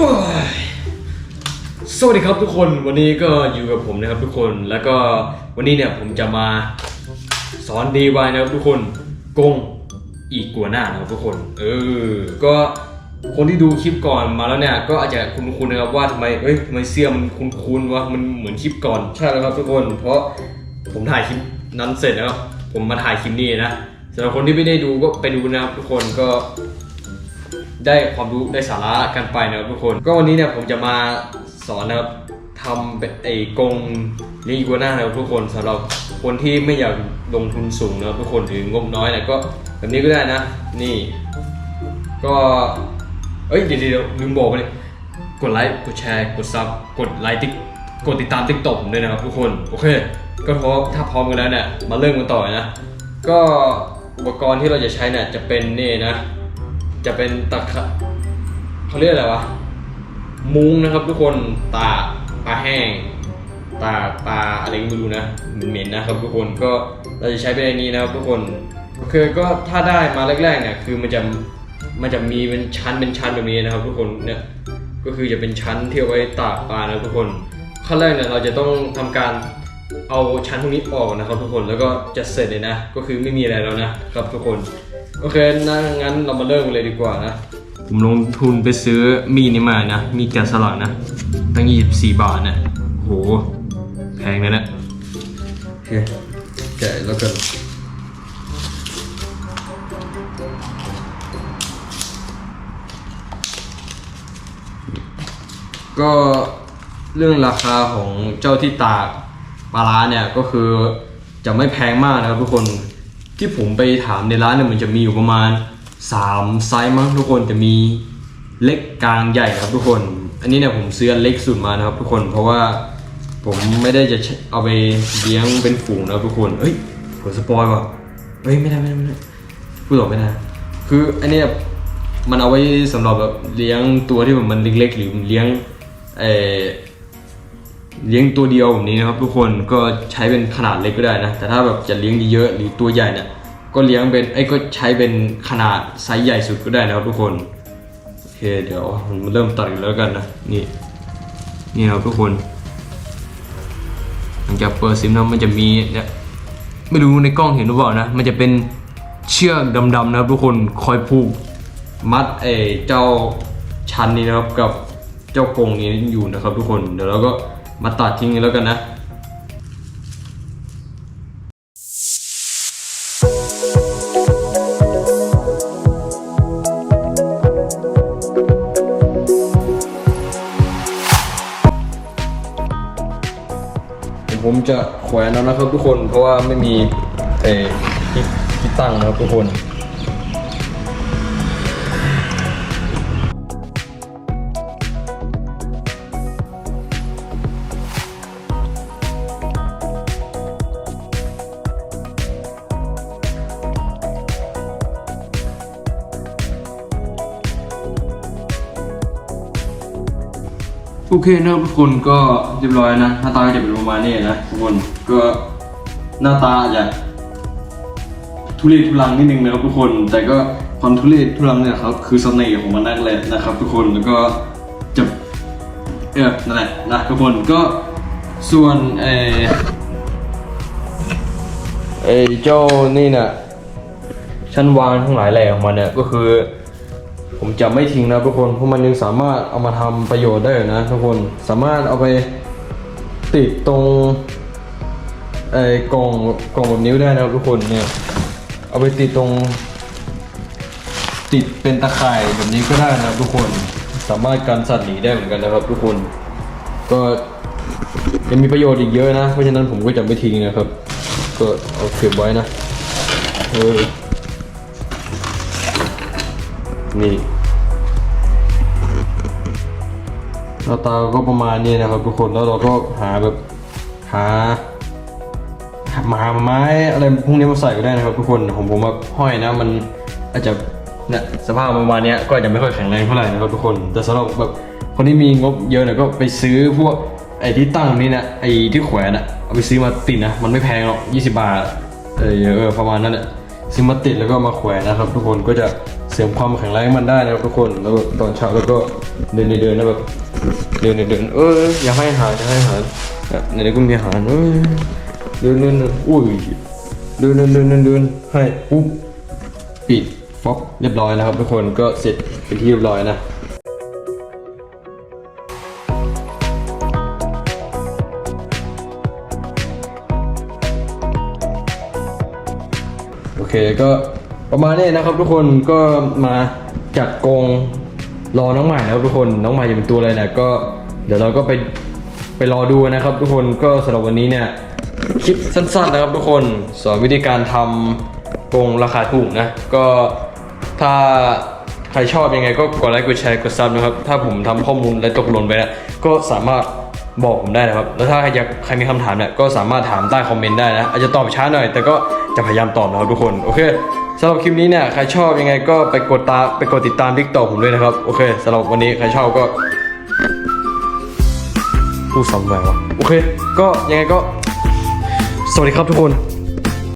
สวัสดีครับทุกคนวันนี้ก็อยู่กับผมนะครับทุกคนแล้วก็วันนี้เนี่ยผมจะมาสอน DIY นะครับทุกคนกงอีกกัวหน้านะครับทุกคนเออก็คนที่ดูคลิปก่อนมาแล้วเนี่ยก็อาจจะคุ้นๆนะครับว่าทำไมเอ้ยทำไมเสื้อมันคุ้นๆวะมันเหมือนคลิปก่อนใช่แล้วครับทุกคน เพราะผมถ่ายคลิปนั้นเสร็จแล้วผมมาถ่ายคลิปนี้นะสำหรับคนที่ไม่ได้ดูก็ไปดูนะครับทุกคนก็ ได้ความรู้ได้สาระกันไปนะครับทุกคน ก็วันนี้เนี่ยผมจะมาสอนนะครับทำเป็นไอ้กงเลี้ยงอีกัวน่านะครับทุกคนสำหรับคนที่ไม่อยากลงทุนสูงนะครับทุกคนหรืองบน้อยเนี่ยก็แบบนี้ก็ได้นะ นี่ ก็เอ้ยเดี๋ยวเดี๋ยวลืมบอกไปเลยกดไลค์กดแชร์กดซับกดไลค์ติ๊กกดติดตามติ๊กต็อกด้วยนะครับทุกคนโอเค ก็พร้อมถ้าพร้อมกันแล้วเนี่ยมาเริ่มกันต่อนะ ก็อุปกรณ์ที่เราจะใช้เนี่ยจะเป็นนี่นะ จะเป็นตะเขาเรียกอะไรวะ มุ้งนะครับทุกคนตาปลาแห้ง ตาปลาอะไรก็ไม่รู้นะเหม็นนะครับทุกคนก็เราจะใช้เป็นอันนี้นะครับทุกคนคือก็ถ้าได้มาแรกๆเนี่ยคือมันจะมันจะมีเป็นชั้นเป็นชั้นแบบนี้นะครับ ทุกคนเนี่ยก็คือจะเป็นชั้นที่เอาไว้ตากปลานะครับทุกคนขั้นแรกเนี่ยเราจะต้องทำการเอาชั้นพวกนี้ออกนะครับ ทุกคนแล้วก็จะเสร็จเลยนะ ก็คือไม่มีอะไรแล้วนะครับทุกคน โอเคนะงั้นเรามาเริ่มกันเลยดีกว่านะ ผมลงทุนไปซื้อมีดนี่มานะ มีดแกะสลักนะ ตั้ง 24 บาทนะโห แพงเลยนะโอเคแกะแล้วกันก็เรื่องราคาของเจ้าที่ตากปลาร้าเนี่ยก็คือจะไม่แพงมากนะครับทุกคน ที่ผมไปถามในร้านเนี่ยมันจะมีอยู่ประมาณ 3 ไซส์มั้งทุกคนจะมีเล็กกลางใหญ่นะครับทุกคน อันนี้เนี่ยผมซื้อเล็กสุดมานะครับทุกคนเพราะว่าผมไม่ได้จะเอาไปเลี้ยงเป็นฝูงนะครับทุกคนเอ้ยกดสปอยว่ะเฮ้ยไม่ได้ไม่ได้ไม่ได้พูดออไม่ได้คืออันนี้มันเอาไว้สำหรับแบบเลี้ยงตัวที่แบบมันเล็กๆ หรือเลี้ยงเออ เลี้ยงตัวเดียวแบบนี้นะครับ ทุกคนก็ใช้เป็นขนาดเล็กก็ได้นะ แต่ถ้าแบบจะเลี้ยงเยอะๆหรือตัวใหญ่เนี่ยก็เลี้ยงเป็นไอ้ก็ใช้เป็นขนาดไซส์ใหญ่สุดก็ได้นะครับทุกคนโอเคเดี๋ยวมันเริ่มตัดกันแล้วกันนะนี่นี่ครับทุกคนหลังจากเปิดซิมแล้วมันจะมีเนี่ยไม่รู้ในกล้องเห็นหรือเปล่านะ มันจะเป็นเชือกดำๆนะครับทุกคนคอยผูกมัดไอ้เจ้าชั้นนี้นะครับกับเจ้ากรงนี้อยู่นะครับทุกคนเดี๋ยวเราก็ มาตัดทิ้งกันแล้วกันนะผมจะแขวนเอานะครับทุกคนเพราะว่าไม่มีเอ่อที่ที่ตั้งนะครับทุกคน โอเคนะครับทุกคนก็เรียบร้อยนะหน้าตาก็จะเป็นประมาณนี้นะทุกคนก็หน้าตาจะทุเรศทุลังนิดนึงนะครับทุกคน แต่ก็ความทุเรศทุลังเนี่ยครับคือเสน่ห์ของมันนั่นแหละนะครับ ทุกคนแล้วก็จะเออนั่นแหละนะทุกคนก็ส่วนเอเอเจ้านี่น่ะชั้นวางทั้งหลายแหล่ของมันเนี่ยก็คือ ผมจะไม่ทิ้งนะทุกคน เพราะมันยังสามารถเอามาทำประโยชน์ได้อยู่นะทุกคน สามารถเอาไปติดตรงไอ้กล่องกล่องแบบนิ้วได้นะทุกคนเนี่ย เอาไปติดตรง ติดเป็นตะข่ายแบบนี้ก็ได้นะครับทุกคน สามารถกันสัตว์หนีได้เหมือนกันนะครับ ทุกคน ก็ยังมีประโยชน์อีกเยอะนะ เพราะฉะนั้นผมก็จะไม่ทิ้งนะครับ ก็เอาเก็บไว้นะ เออ นี่ น้าตาก็ประมาณนี้นะครับ ทุกคนแล้วเราก็หาแบบหาหาหาไม้อะไรพวกนี้มาใส่ก็ได้นะครับ ทุกคนผมผมว่าห้อยนะมันอาจจะเนี่ยสภาพประมาณนี้ก็อาจจะไม่ค่อยแข็งแรงเท่าไหร่นะครับทุกคน แต่สำหรับแบบคนที่มีงบเยอะเนี่ยก็ไปซื้อพวกไอ้ที่ตั้งนี่นะไอ้ที่แขวนอะเอาไปซื้อมาติดนะมันไม่แพงหรอก20 บาทเออเออประมาณนั้นแหละ ซิมาติดแล้วก็มาแขวนนะครับ ทุกคนก็จะเสริมความแข็งแรงให้มันได้นะครับทุกคนแล้วแบบตอนเช้าแล้วก็เดินเดินนะแบบเดินเดินเอออย่าให้หาอย่าให้หารอะไหนๆก็มีอาหารเออเดินเดินเดินอุ้ยเดินเดินเดินเดินเดินให้ปุ๊บปิดฟอกเรียบร้อยแล้วครับทุกคนก็เสร็จเป็นที่เรียบร้อยนะ โอเคก็ประมาณนี้นะครับทุกคนก็มาจัดกรงรอน้องใหม่นะครับทุกคนน้องใหม่จะเป็นตัวอะไรเนี่ยก็เดี๋ยวเราก็ไปไปรอดูนะครับ ทุกคนก็สำหรับวันนี้เนี่ยคลิปสั้นๆนะครับทุกคนสอนวิธีการทำกรงราคาถูกนะ ก็ถ้าใครชอบยังไงก็กดไลค์กดแชร์กดซับนะครับ ถ้าผมทำข้อมูลและตกหล่นไปนี่ยก็สามารถบอกผมได้นะครับ แล้วถ้าใครอยากใครมีคำถามเนี่ยก็สามารถถามใต้คอมเมนต์ได้นะอาจจะตอบช้าหน่อย แต่ก็ จะพยายามตอบนะครับทุกคนโอเคสำหรับคลิปนี้เนี่ยใครชอบยังไงก็ไปกดตามไปกดติดตามทิกตอกผมด้วยนะครับโอเคสำหรับวันนี้ใครชอบก็พูดซ้ำไปวะโอเค ก็ยังไงก็ สวัสดีครับทุกคน